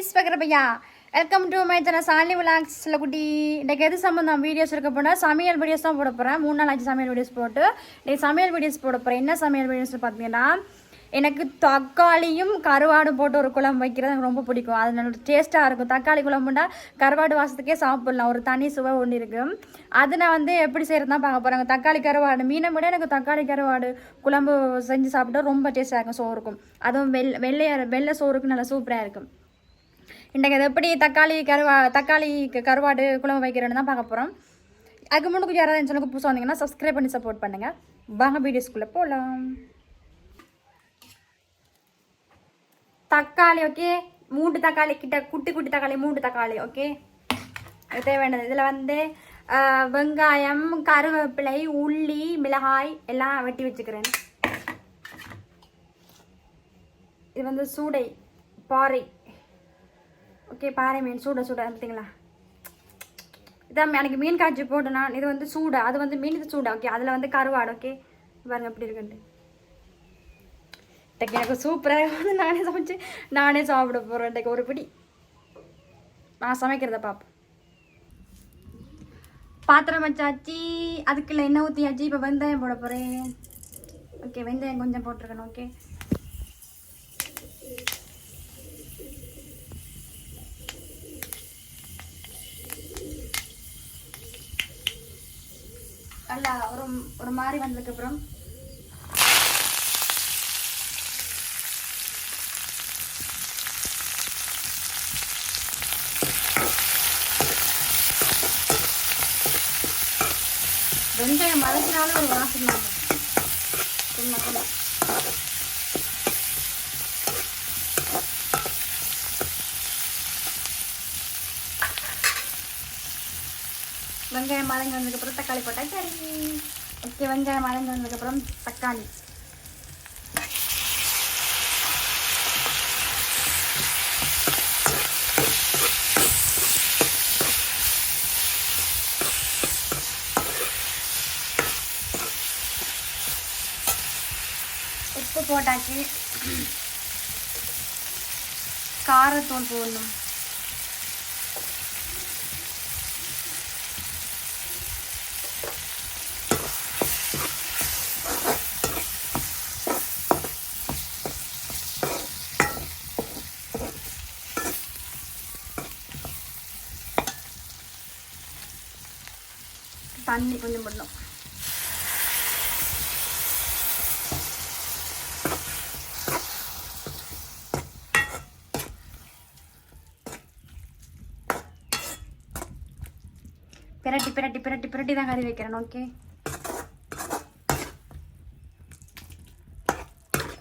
Guys பையா welcome to my சாலி விலாக்ஸில் குட்டி இன்றைக்கு எது சம்மந்தம் வீடியோஸ் இருக்க போனால் சமையல் வீடியோஸ் தான் போட போகிறேன் மூணு நாள் ஆச்சு சமையல் வீடியோஸ் போட்டு. இன்றைக்கி சமையல் வீடியோஸ் போட போகிறேன் என்ன சமையல் வீடியோஸ் பார்த்தீங்கன்னா எனக்கு தக்காளியும் கருவாடும் போட்டு ஒரு குழம்பு வைக்கிறது எனக்கு ரொம்ப பிடிக்கும். அது நல்ல டேஸ்ட்டாக இருக்கும். தக்காளி குழம்புண்டா கருவாடு வாசத்துக்கே சாப்பிட்லாம். ஒரு தனி சுவை ஒன்று இருக்குது அது நான் வந்து எப்படி செய்கிறது தான் பார்க்க போகிறாங்க தக்காளி கருவாடு மீனை விட எனக்கு தக்காளி கருவாடு குழம்பு செஞ்சு சாப்பிட்டா ரொம்ப டேஸ்ட்டாக இருக்கும் சோறுக்கும். அதுவும் வெள் வெள்ளையாக வெள்ளை சோறுக்கு நல்லா சூப்பராக இருக்கும். இன்றைக்கு அது எப்படி தக்காளி கருவா தக்காளி கருவாடு குழம்பு வைக்கிறேன்னு தான் பார்க்க போகிறோம் அதுக்கு முன்னுக்கு யாராவது என் புதுசாக வந்தீங்கன்னா சப்ஸ்கிரைப் பண்ணி சப்போர்ட் பண்ணுங்கள் வாங்க வீடியோஸ்குள்ளே போகலாம் தக்காளி ஓகே மூன்று தக்காளி கிட்ட குட்டி குட்டி தக்காளி மூன்று தக்காளி ஓகே அது தேவையானது. இதில் வந்து வெங்காயம் கருவேப்பிலை உள்ளி மிளகாய் எல்லாம் வெட்டி வச்சுக்கிறேன். இது வந்து சூடை பாறை. ஓகே பாறை மீன். சூட சூட. பார்த்தீங்களா இதான் எனக்கு மீன் காய்ச்சி போட்டேன்னா இது வந்து சூடை? அது வந்து மீன் இது சூடா? ஓகே அதில் வந்து கருவாடு ஓகே பாருங்க எப்படி இருக்குன்ட்டு. இன்றைக்கு எனக்கு சூப்பராக வந்து நானே சமைச்சு நானே சாப்பிட போகிறேன் இன்றைக்கு ஒரு பிடி. நான் சமைக்கிறத பார்ப்போம் பாத்திரம் வச்சாச்சு. அதுக்குள்ள எண்ணெய் ஊற்றியாச்சு இப்போ வெந்தயம் போட போகிறேன் ஓகே வெந்தயம் கொஞ்சம் போட்டிருக்கணும் ஓகே நல்லா ஒரு ஒரு மாதிரி வந்ததுக்கப்புறம் வெந்தயம் மதத்தினாலும் ஒரு வாசம் தான் வெங்காயம் மறைஞ்சு வந்ததுக்கப்புறம் தக்காளி போட்டா சரி ஓகே வெங்காயம் மறைஞ்சு வந்ததுக்கப்புறம் தக்காளி. உப்பு போட்டாச்சு. காரத்தூள் போடணும். தண்ணி கொஞ்சம் பண்ணும் பிரட்டி பிரட்டி பிரட்டி பிரட்டி தான் கறி வைக்கிறேன் ஓகே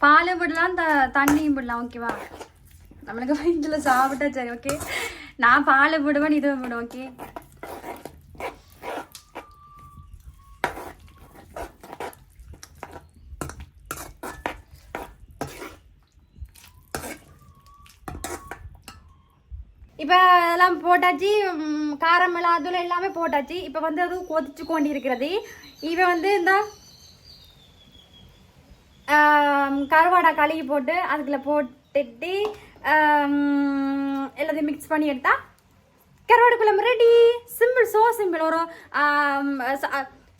பாலும் விடலாம் த தண்ணியும் விடலாம் ஓகேவா நம்மளுக்கு வயிற்றுல சாப்பிட்டா சரி ஓகே நான் பால் விடுவேன் இதுவும் விடுவேன் ஓகே இப்போ அதெல்லாம் போட்டாச்சு காரம் மிளகாத்தூள் எல்லாமே போட்டாச்சு. இப்போ வந்து அது கொதிச்சு கொண்டு இருக்கிறது இவன் வந்து இந்த கருவாடை கழுகி போட்டு அதுக்குள்ள போட்டுட்டு எல்லாத்தையும் மிக்ஸ் பண்ணி எடுத்தா கருவாடு குழம்பு ரெடி சிம்பிள் சோ சிம்பிள் ஒரு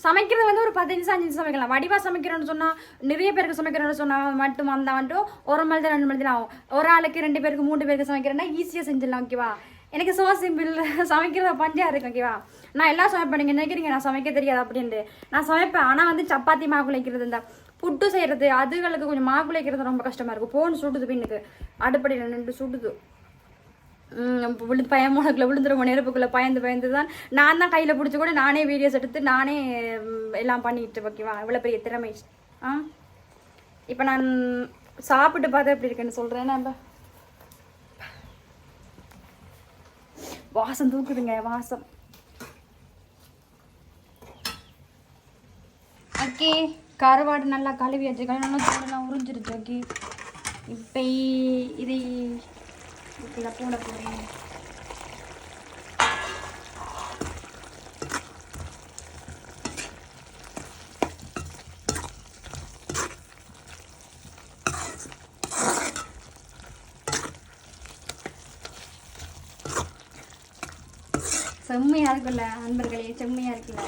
சமைக்கிறது வந்து ஒரு பதினஞ்சு நிமிஷம் அஞ்சு நிமிஷம் சமைக்கலாம். வடிவாக சமைக்கிறோன்னு சொன்னால் நிறைய பேருக்கு சமைக்கிறோன்னு சொன்னால் மட்டும் வந்தால் வந்துட்டு ஒரு மணி தான் ரெண்டு மணி தான் ஆகும். ஒரு ஆளுக்கு ரெண்டு பேருக்கு மூணு பேருக்கு சமைக்கிறேன்னா ஈஸியாக செஞ்சிடலாம் ஓகேவா எனக்கு சோ சிம்பிள் சமைக்கிறத பஞ்சாக இருக்கு ஓகேவா நான் எல்லாம் சமைப்பேன். நீங்கள் நினைக்கிறீங்க நான் சமைக்க தெரியாது அப்படின்ட்டு. நான் சமைப்பேன். ஆனால் வந்து சப்பாத்தி மாக்குழைக்கிறது இந்த புட்டு செய்கிறது அதுகளுக்கு கொஞ்சம் மாக்குழைக்கிறது ரொம்ப கஷ்டமாக இருக்கும். ஃபோன் சுடுது பின்னுக்கு. அடுப்படியில் நின்று சுடுது விழுந்து பயம் உனக்குள்ள விழுந்துருவோம். நெருப்புக்குள்ள பயந்து பயந்து தான் நான் தான் கையில் பிடிச்சி கூட நானே வீடியோஸ் எடுத்து நானே எல்லாம் பண்ணிட்டு ஓகேவா இவ்வளோ பெரிய திறமை. ஆ? இப்போ நான் சாப்பிட்டு பார்த்தா எப்படி இருக்குன்னு சொல்கிறேன் நம்ம வாசம் தூக்குதுங்க வாசம். ஓகே கருவாடு நல்லா கழுவி வச்சு கழுவி நல்லா தோலெல்லாம் உறிஞ்சிருச்சு ஓகே இப்போ இதை இருக்குல்ல பூனை போடுறேன் செம்மையாக இருக்குல்ல அன்பர்களே செம்மையாக இருக்குல்ல.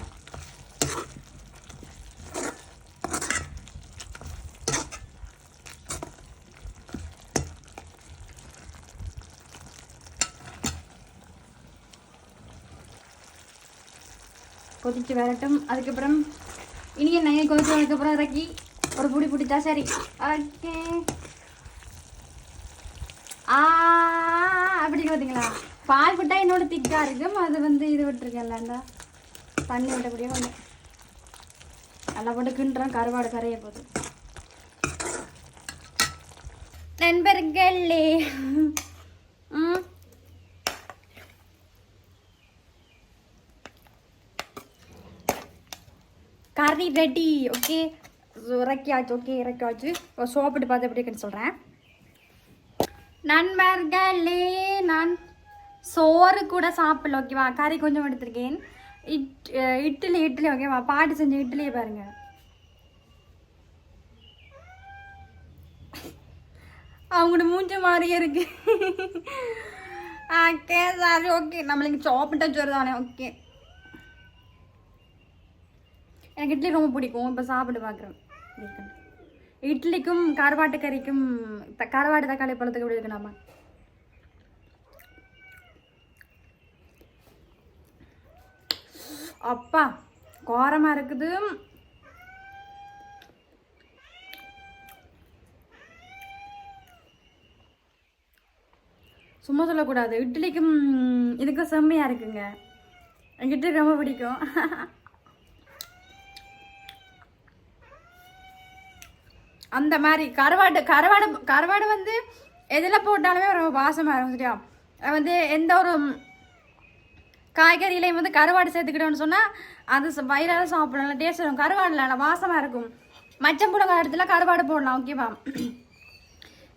கொதிச்சு வரட்டும். அதுக்கப்புறம் இனிய நகை கொதிச்சு அதுக்கப்புறம் இறக்கி ஒரு புடி பிடிச்சா சரி. ஓகே. ஆ அப்படி பார்த்தீங்களா பால் விட்டால் என்னோட திக்கா இருக்கும். அது வந்து இது விட்டுருக்கேன்லண்டா தண்ணி விட்டபடியே ஒன்று நல்லா போட்டு கிண்டுறோம். கருவாடு கரைய போகுது நண்பர்களே. ம். கறி ரெடி ஓகே இறக்கியாச்சு ஓகே இறக்கியாச்சு. சோப்பிட்டு பார்த்து எப்படி இருக்குன்னு சொல்கிறேன் நண்பர்களே நான் சோறு கூட சாப்பிடல ஓகேவா கறி கொஞ்சம் எடுத்திருக்கேன். இட் இட்லி இட்லி ஓகேவா பாட்டு செஞ்ச இட்லியை பாருங்க. அவங்களோட மூஞ்ச மாதிரியே இருக்கு. ஓகே சாரி ஓகே நம்மளுக்கு சாப்பிட்டா சோறு தானே ஓகே எனக்கு இட்லி ரொம்ப பிடிக்கும். இப்போ சாப்பிட்டு பார்க்குறேன் இட்லிக்கும் கருவாட்டு கறிக்கும் த கருவாட்டு தக்காளி பழத்துக்கு எப்படி இருக்கு நம்ம அப்பா கோரமாக இருக்குது. சும்மா சொல்லக்கூடாது. இட்லிக்கும் இதுக்கும் செம்மையாக இருக்குங்க. எனக்கு இட்லி ரொம்ப பிடிக்கும். அந்த மாதிரி கருவாடு கருவாடு கருவாடு வந்து எதில் போட்டாலுமே ரொம்ப வாசமாக இருக்கும் சரியா? வந்து எந்த ஒரு காய்கறியிலையும் வந்து கருவாடு சேர்த்துக்கிட்டோம்னு சொன்னால் அது ச- சாப்பிடலாம் டேஸ்ட் இருக்கும். கருவாடுல நல்லா வாசமாக இருக்கும். மச்சம்புழங்க இடத்துல கருவாடு போடலாம் ஓகேவா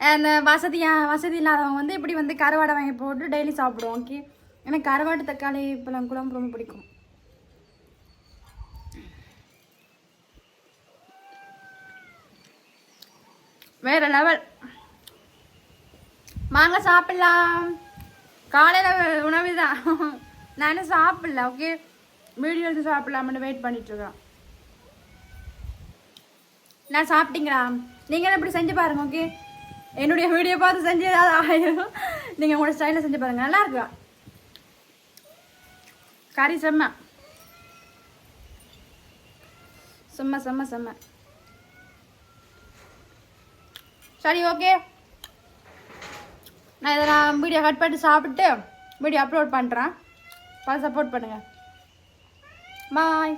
அந்த வசதியாக வசதி இல்லாதவங்க வந்து இப்படி வந்து கருவாடை வாங்கி போட்டு டெய்லி சாப்பிடுவோம் ஓகே எனக்கு கருவாட்டு தக்காளி இப்போலாம் குழம்பு ரொம்ப பிடிக்கும். வேற லெவல் வாங்க சாப்பிடலாம். காலையில் உணவு தான் நானும் சாப்பிடல ஓகே வீடியோ எடுத்து சாப்பிடலாம்னு வெயிட் பண்ணிட்டு இருக்கேன் நான் சாப்பிட்டீங்களா? நீங்களும் இப்படி செஞ்சு பாருங்க ஓகே என்னுடைய வீடியோ பார்த்து செஞ்சு ஏதாவது ஆயிரும். நீங்கள் உங்களோட ஸ்டைலில் செஞ்சு பாருங்க நல்லா இருக்கா கறி செம்ம. செம்ம செம்ம செம்ம. சரி ஓகே நான் இதை நான் வீடியோ கட் பண்ணி சாப்பிட்டு வீடியோ அப்லோட் பண்ணுறேன் பார்த்து சப்போர்ட் பண்ணுங்கள் பாய்